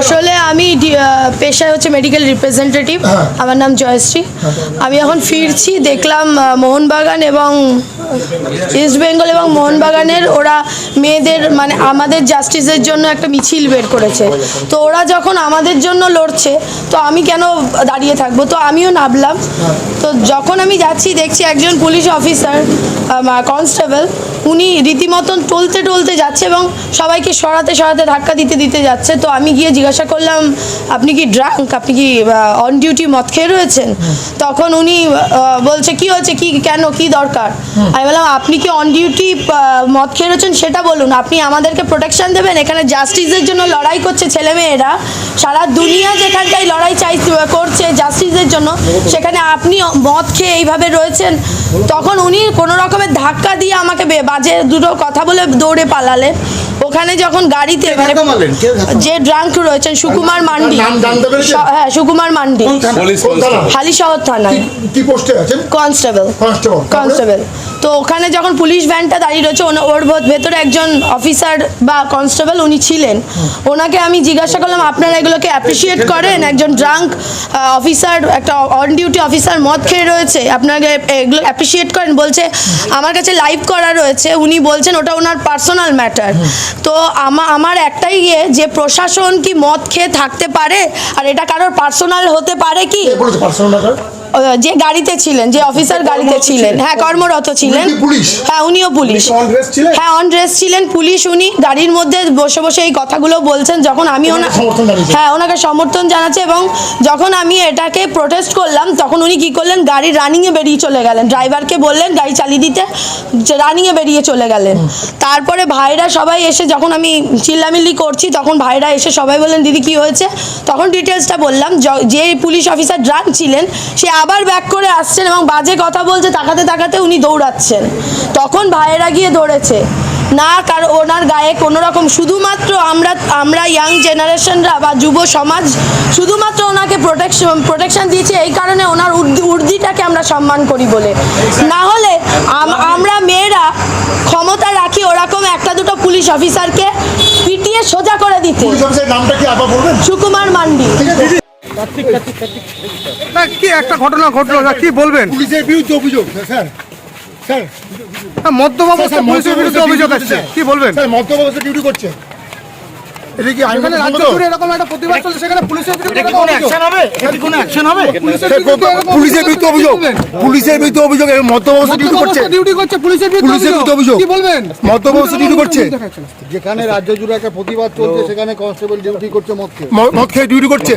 আসলে আমি পেশায় হচ্ছে মেডিকেল রিপ্রেজেন্টেটিভ হ্যাঁ। আমার নাম জয়শ্রী। আমি এখন ফিরছি দেখলাম মোহনবাগান এবং ইস্ট বেঙ্গল এবং মোহনবাগানের ওরা মেয়েদের মানে আমাদের জাস্টিসের জন্য একটা মিছিল বের করেছে। তো ওরা যখন আমাদের জন্য লড়ছে তো আমি কেন দাঁড়িয়ে থাকব? তো আমিও নামলাম। তো যখন আমি যাচ্ছি দেখছি একজন পুলিশ অফিসার কনস্টেবল উনি রীতিমতন টলতে টলতে যাচ্ছে এবং সবাইকে সরাতে সরাতে ধাক্কা দিতে দিতে যাচ্ছে। তো আমি গিয়ে জিজ্ঞাসা করলাম, আপনি কি ড্রাঙ্ক আপনি কি অন ডিউটি মদ খেয়ে রয়েছেন? তখন উনি বলছে, কি হয়েছে? কি, কেন? কি দরকার? আমি বললাম, আপনি কি অন ডিউটি মদ খেয়ে রয়েছেন? সেটা বলুন। আপনি আমাদেরকে প্রোটেকশন দেবেন। এখানে জাস্টিসের জন্য লড়াই করছে ছেলেমেয়েরা। সারা দুনিয়া যেখানটাই লড়াই চাই, করছে জাস্টিসের জন্য। সেখানে আপনি মদ খেয়ে এইভাবে রয়েছেন? তখন উনি কোনো রকমের ধাক্কা দিয়ে আমাকে বাজে দুটো কথা বলে দৌড়ে পালালেন ওখানে যখন গাড়িতে মানে যে ড্রাঙ্ক রয়েছেন সুকুমার মান্ডি। হ্যাঁ সুকুমার মান্ডি। থানা? হালিশহর থানায়। কি- পোস্টে আছেন? কনস্টেবল। কনস্টেবল। তো ওখানে যখন পুলিশ ভ্যানটা দাঁড়িয়ে রয়েছে ওনা- ওর ভেতরে একজন অফিসার বা কনস্টেবল উনি ছিলেন। ওনাকে আমি জিজ্ঞাসা করলাম আপনারা এগুলোকে অ্যাপ্রিসিয়েট করেন? একজন ড্রাঙ্ক অফিসার একটা অন ডিউটি অফিসার মদ খেয়ে রয়েছে? আপনাকে এগুলো অ্যাপ্রিসিয়েট করেন? বলছে আমার কাছে লাইভ করা রয়েছে। উনি বলছেন ওটা ওনার পার্সোনাল ম্যাটার তো আমা- আমার একটাই ইয়ে যে প্রশাসন কি মদ খেয়ে থাকতে পারে? আর এটা কারোর পার্সোনাল হতে পারে কি? যে গাড়িতে ছিলেন যে অফিসার গাড়িতে ছিলেন। হ্যাঁ কর্মরত ছিলেন। কি পুলিশ? হ্যাঁ উনিও পুলিশ। ছিলেন? হ্যাঁ অন ড্রেস ছিলেন। পুলিশ উনি গাড়ির মধ্যে বসে বসে এই কথাগুলো বলছেন যখন আমি ওনা হ্যাঁ ওনাকে সমর্থন জানাচ্ছে এবং যখন আমি এটাকে প্রোটেস্ট করলাম তখন উনি কি করলেন? গাড়ি রানিংয়ে বেরিয়ে চলে গেলেন। ড্রাইভারকে বললেন গাড়ি চালিয়ে দিতে। রানিংয়ে বেরিয়ে চলে গেলেন। তারপরে ভাইরা সবাই এসে যখন আমি চিল্লামিল্লি করছি তখন ভাইরা এসে সবাই বললেন দিদি কি হয়েছে? তখন ডিটেলসটা বললাম যে পুলিশ অফিসার ড্রাঙ্ক ছিলেন সে আবার ব্যাক করে আসছেন এবং বাজে কথা বলছে তাকাতে তাকাতে উনি দৌড়াচ্ছেন। তখন ভাইয়েরা গিয়ে ধরেছে। না কার ওনার গায়ে কোনো রকম শুধুমাত্র আমরা আমরা ইয়াং জেনারেশনরা বা যুব সমাজ শুধুমাত্র ওনাকে প্রোটেকশন প্রোটেকশন দিয়েছে এই কারণে ওনার উর্দি উর্দিটাকে আমরা সম্মান করি বলে। না হলে আমরা মেয়েরা ক্ষমতা রাখি ওরকম একটা দুটো পুলিশ অফিসারকে পিটিয়ে সোজা করে দিতে। সুকুমার মান্ডি। না কি একটা ঘটনা ঘটলো? না কি বলবেন? পুলিশের বিরুদ্ধে অভিযোগ। Sir sir. মদ্যপ অবস্থা পুলিশের বিরুদ্ধে অভিযোগ আসছে কি বলবেন? স্যার মদ্যপ অবস্থা ডিউটি করছে। এটা কি আইন রাজ্য জুড়ে এরকম একটা প্রতিবাদ চলছে সেখানে পুলিশের বিরুদ্ধে এরকম অভিযোগ। পুলিশের স্যার, বিরুদ্ধে এরকম পুলিশের বিরুদ্ধে অভিযোগ পুলিশের বিরুদ্ধে অভিযোগ এর মদ্যপ অবস্থা ডিউটি করছে। ডিউটি করছে পুলিশের বিরুদ্ধে পুলিশের বিরুদ্ধে অভিযোগ। কি বলবেন? মদ্যপ অবস্থা ডিউটি করছে। যেখানে রাজ্য জুড়ে একটা প্রতিবাদ চলছে সেখানে কনস্টেবল ডিউটি করছে মদ খেয়ে মদ খেয়ে ডিউটি করছে।